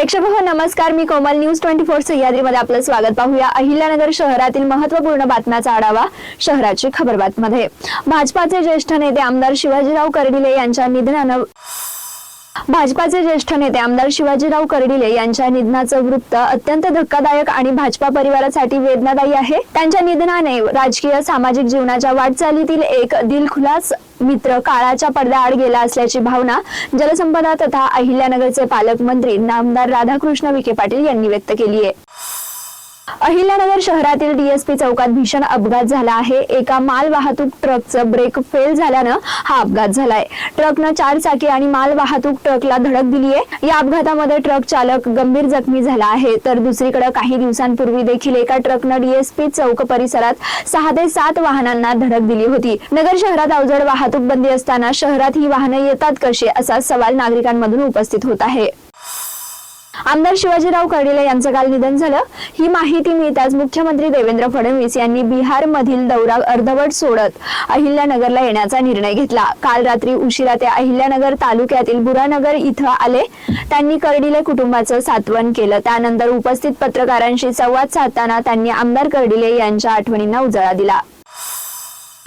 प्रेक्षक हो नमस्कार. मी कोमल. न्यूज ट्वेंटी फोर सह्याद्रीमध्ये आपलं स्वागत पाहूया. अहिल्यानगर शहरातील महत्त्वपूर्ण बातम्याचा आढावा शहराची खबरबातमध्ये. भाजपाचे ज्येष्ठ नेते आमदार शिवाजीराव कर्डिले यांच्या निधनानं भाजपाचे ज्येष्ठ नेते आमदार शिवाजीराव कर्डिले यांच्या निधनाचं वृत्त अत्यंत धक्कादायक आणि भाजपा परिवारासाठी वेदनादायी आहे. त्यांच्या निधनाने राजकीय सामाजिक जीवनाच्या वाटचालीतील एक दिलखुलास मित्र काळाच्या पडद्याआड गेला असल्याची भावना जलसंपदा तथा अहिल्यानगरचे पालकमंत्री नामदार राधाकृष्ण विखे पाटील यांनी व्यक्त केली आहे. अहिल्यानगर शहरातील डीएसपी चौकात भीषण अपघात झाला आहे. एका माल वाहतूक ट्रकचं ब्रेक फेल झाल्यानं हा अपघात झालाय. ट्रकनं चार चाकी आणि माल वाहतूक ट्रकला धडक दिली आहे या अपघातामध्ये ट्रक चालक गंभीर जखमी झाला आहे. तर दुसरीकडे काही दिवसांपूर्वी देखील एका ट्रकनं डीएसपी चौक परिसरात सहा ते सात वाहनांना धडक दिली होती. नगर शहरात अवजड वाहतूक बंदी असताना शहरात ही वाहनं येतात कशी असा सवाल नागरिकांमधून उपस्थित होत आहे. आमदार शिवाजीराव कर्डिले यांचं काल निधन झालं. ही माहिती मिळताच मुख्यमंत्री देवेंद्र फडणवीस यांनी बिहारमधील दौरा अर्धवट सोडत अहिल्यानगरला येण्याचा निर्णय घेतला. काल रात्री उशिरा ते अहिल्यानगर तालुक्यातील बुरानगर इथं आले. त्यांनी कर्डिले कुटुंबाचं सात्वन केलं. त्यानंतर उपस्थित पत्रकारांशी संवाद साधताना त्यांनी आमदार कर्डिले यांच्या आठवणींना उजाळा दिला.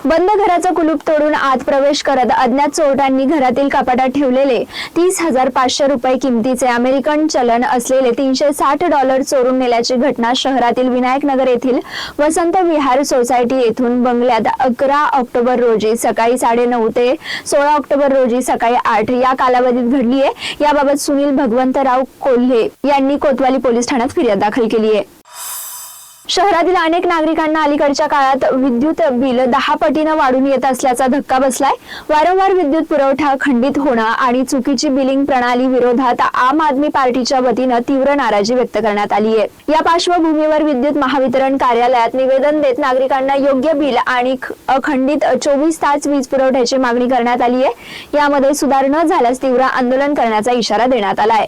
बंद घराचं कुलूप तोडून आत प्रवेश करत अज्ञात चोरट्यांनी घरातील कपाटात ठेवलेले तीस हजार पाचशे रुपये किमतीचे अमेरिकन चलन असलेले तीनशे साठ डॉलर चोरून नेल्याची घटना शहरातील विनायक नगर येथील वसंत विहार सोसायटी येथून बंगल्यात अकरा ऑक्टोबर रोजी सकाळी साडे नऊ ते सोळा ऑक्टोबर रोजी सकाळी आठ या कालावधीत घडली आहे. याबाबत सुनील भगवंतराव कोल्हे यांनी कोतवाली पोलीस ठाण्यात फिर्याद दाखल केली आहे. शहरातील अनेक नागरिकांना अलीकडच्या काळात विद्युत बिल दहा पटीनं वाढून येत असल्याचा धक्का बसलाय. वारंवार विद्युत पुरवठा खंडित होणं आणि चुकीची बिलिंग प्रणाली विरोधात आम आदमी पार्टीच्या वतीनं तीव्र नाराजी व्यक्त करण्यात आली आहे. या पार्श्वभूमीवर विद्युत महावितरण कार्यालयात निवेदन देत नागरिकांना योग्य बिल आणि अखंडित चोवीस तास वीज पुरवठ्याची मागणी करण्यात आली आहे. यामध्ये सुधार न झाल्यास तीव्र आंदोलन करण्याचा इशारा देण्यात आला आहे